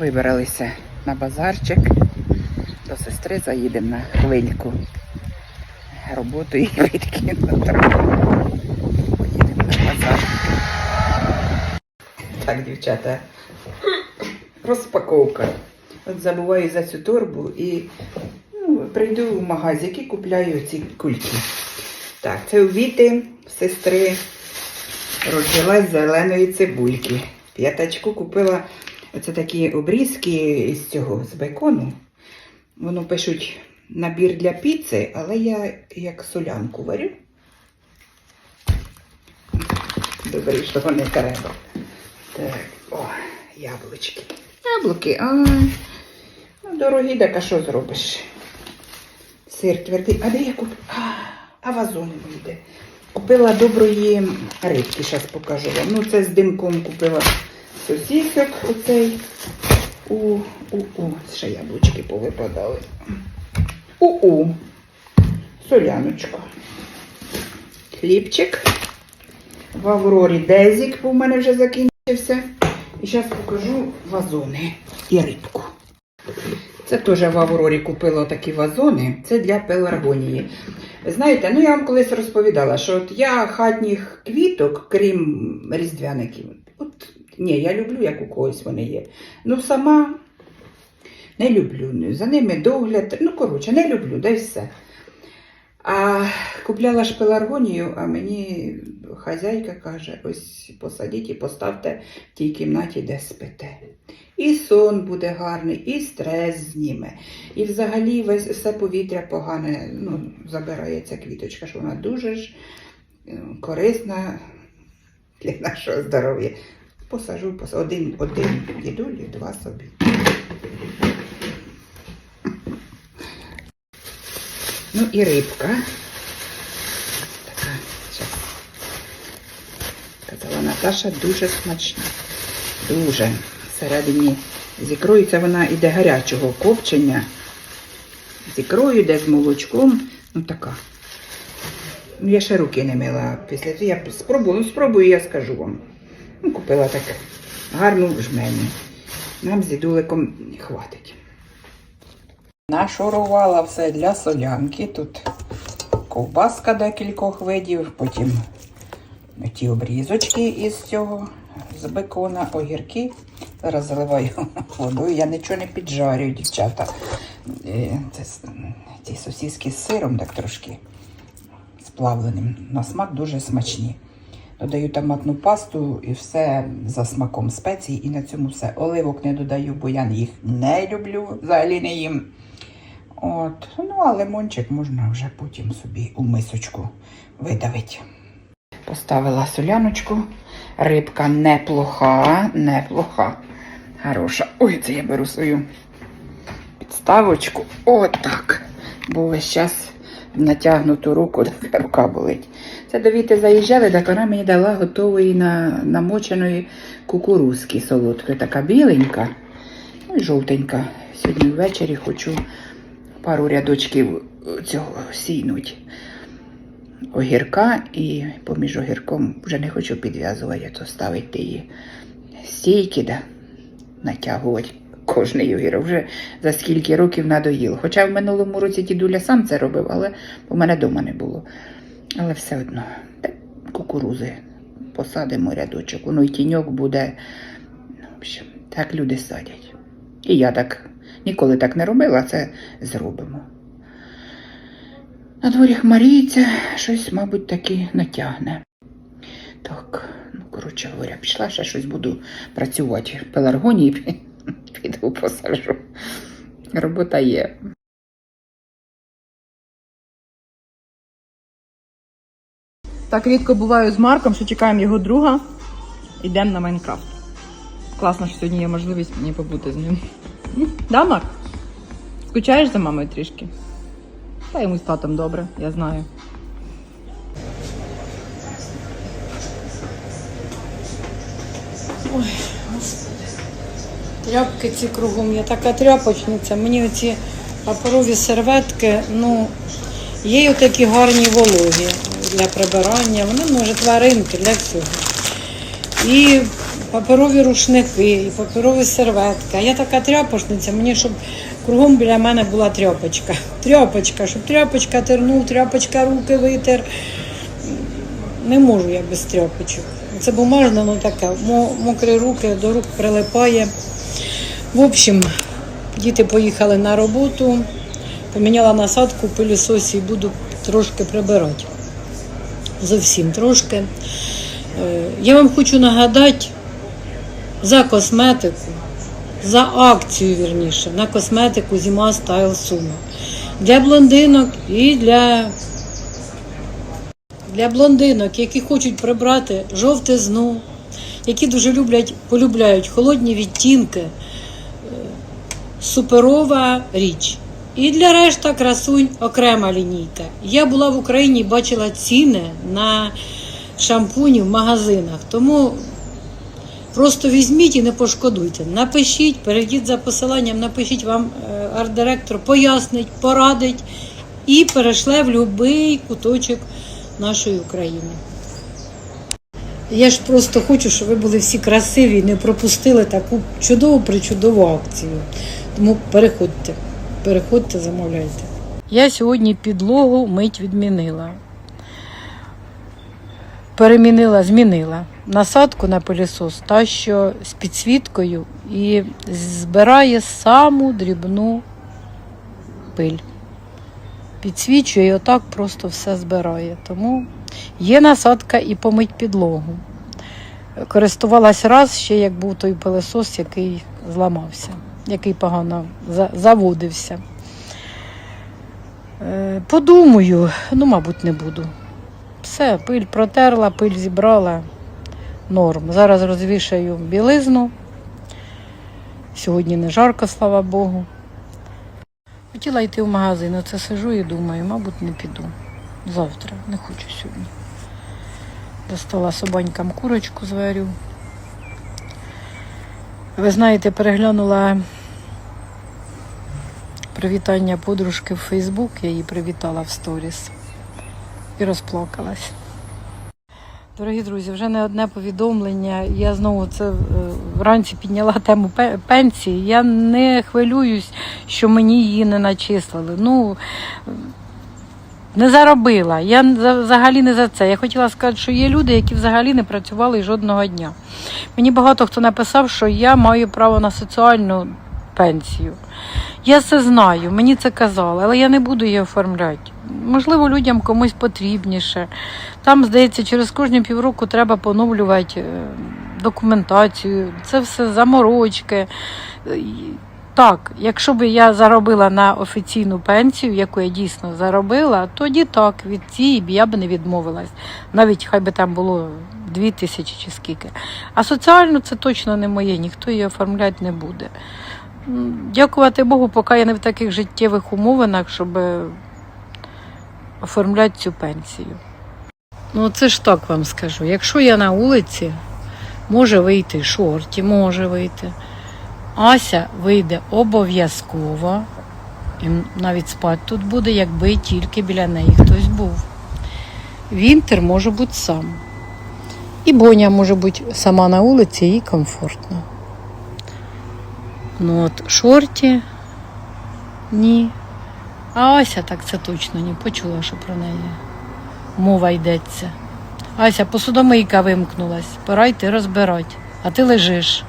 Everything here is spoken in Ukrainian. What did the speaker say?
Вибралися на базарчик. До сестри заїдемо на хвильку. Роботу і відкинуто. Поїдемо на базар. Так, дівчата. Розпаковка. От забуваю за цю торбу і ну, прийду в магазин і купляю ці кульки. Так, це у Віти, сестри, родилась зеленої цибульки. П'ятачку купила оце такі обрізки із цього, з бекону. Воно пишуть набір для піци, але я як солянку варю. Добре, що не треба. Так, о, яблучки. Яблуки, а ну, дорогі, так а що зробиш? Сир твердий. А де я купила? А, а вийде. Купила доброї рибки, зараз покажу вам. Ну, це з димком купила сосісок оцей. У, у, у, ще яблучки повипадали. У-у. Соляночка. Хлібчик. В Аврорі Дезік, бо в мене вже закінчився. І зараз покажу вазони і рибку. Це теж в Аврорі купила такі вазони. Це для пеларгонії. Знаєте, ну я вам колись розповідала, що от я хатніх квіток, крім різдвяників, ні, я люблю, як у когось вони є. Ну сама не люблю. За ними догляд. Ну, коротше, не люблю, да й все. А купляла ж пеларгонію, а мені хазяйка каже: ось посадіть і поставте в тій кімнаті, де спите. І сон буде гарний, і стрес зніме. І взагалі весь все повітря погане ну, забирає квіточка, що вона дуже ж е, корисна для нашого здоров'я. Посажу, посажу. Один, один дідулі, два собі. Ну і рибка. Така, щас. Казала Наташа, дуже смачна. Дуже. Всередині з ікрою це вона іде гарячого копчення. З ікрою, йде з молочком. Ну така. Ну, я ще руки не мила після того. Я спробую, ну спробую, я скажу вам. Ну, купила так гарну жменю. Нам з дідуликом хватить. Нашурувала все для солянки. Тут ковбаска декількох видів, потім ті обрізочки із цього, з бекона, огірки. Зараз заливаю водою. Я нічого не піджарюю, дівчата. Е, Це ці сосиски з сиром, так трошки сплавленим. На смак дуже смачні. Додаю томатну пасту і все за смаком спецій. І на цьому все. Оливок не додаю, бо я їх не люблю, взагалі не їм. От. Ну, а лимончик можна вже потім собі у мисочку видавити. Поставила соляночку. Рибка неплоха, неплоха. Хороша. Ой, це я беру свою підставочку. Отак. Бо весь час натягнуту руку, так рука болить. Це до Віти заїжджали, так вона мені дала готової на, намоченої кукурузки солодкої. Така біленька, ну і жовтенька. Сьогодні ввечері хочу пару рядочків цього сійнуть. Огірка і поміж огірком вже не хочу підв'язувати, то ставити її стійки, да, натягувати кожний огірок. Вже за скільки років надоїло. Хоча в минулому році дідуля сам це робив, але у мене вдома не було. Але все одно, та кукурузи посадимо рядочок, воно й тіньок буде. Ну, в общем, так люди садять. І я так ніколи так не робила, це зробимо. На дворі хмаріється, щось, мабуть, таки натягне. Так, ну, коротше говоря, пішла, ще щось буду працювати. В пеларгонії піду посажу. Робота є. Так рідко буваю з Марком, що чекаємо його друга. Йдемо на Майнкрафт. Класно, що сьогодні є можливість мені побути з ним. Да, Марк? Скучаєш за мамою трішки? Та йому з татом добре, я знаю. Тряпки ці кругом, я така тряпочниця. Мені оці паперові серветки, ну, є такі гарні вологі для прибирання. Вони може тваринки для всього. І паперові рушники, і паперові серветки. А я така тряпочниця, мені щоб кругом біля мене була тряпочка. Тряпочка, щоб тряпочка тернув, тряпочка руки витер. Не можу я без тряпочок. Це бумажне, ну таке, мокрі руки, до рук прилипає. В общем, діти поїхали на роботу, поміняла насадку, пилісосі і буду трошки прибирати. Зовсім трошки. Е, Я вам хочу нагадати за косметику, за акцію, вірніше, на косметику Зима Стайл Сума. Для блондинок і для для блондинок, які хочуть прибрати жовтизну, які дуже люблять, полюбляють холодні відтінки, суперова річ. І для решта красунь окрема лінійка. Я була в Україні бачила ціни на шампуні в магазинах. Тому просто візьміть і не пошкодуйте. Напишіть, перейдіть за посиланням, напишіть вам е, арт-директор, пояснить, порадить і перешле в будь-який куточок нашої України. Я ж просто хочу, щоб ви були всі красиві і не пропустили таку чудову причудову акцію. Тому переходьте, переходьте, замовляйте. Я сьогодні підлогу мить відмінила. Перемінила, змінила насадку на пилісос, та що з підсвіткою і збирає саму дрібну пиль. Підсвічує і отак просто все збирає. Тому є насадка і помить підлогу. Користувалась раз ще, як був той пилосос, який зламався, який погано заводився. Е, Подумаю, ну, мабуть, не буду. Все, пиль протерла, пиль зібрала. Норм. Зараз розвішаю білизну. Сьогодні не жарко, слава Богу. Хотіла йти в магазин, оце сижу і думаю, мабуть, не піду. Завтра, не хочу сьогодні. Достала собанькам курочку зварю. Ви знаєте, переглянула привітання подружки в Фейсбук, я її привітала в сторіс і розплакалась. Дорогі друзі, вже не одне повідомлення. Я знову це е, вранці підняла тему пенсії. Я не хвилююсь, що мені її не начислили. Ну не заробила. Я взагалі не за це. Я хотіла сказати, що є люди, які взагалі не працювали жодного дня. Мені багато хто написав, що я маю право на соціальну пенсію. Я це знаю, мені це казали, але я не буду її оформляти. Можливо, людям комусь потрібніше. Там, здається, через кожні півроку треба поновлювати е, документацію. Це все заморочки. Так, якщо б я заробила на офіційну пенсію, яку я дійсно заробила, тоді так, від цієї б я б не відмовилась. Навіть хай би там було дві тисячі чи скільки. А соціально це точно не моє, ніхто її оформляти не буде. Дякувати Богу, поки я не в таких життєвих умовинах, щоб оформляти цю пенсію. Ну, це ж так вам скажу. Якщо я на вулиці, може вийти шорті, може вийти. Ася вийде обов'язково. І навіть спати тут буде, якби тільки біля неї хтось був. Вінтер може бути сам. І Боня може бути сама на вулиці, їй комфортно. Ну от шорті ні. А Ася так це точно не почула, що про неї мова йдеться. Ася, посудомийка вимкнулась, пора йти розбирати, а ти лежиш.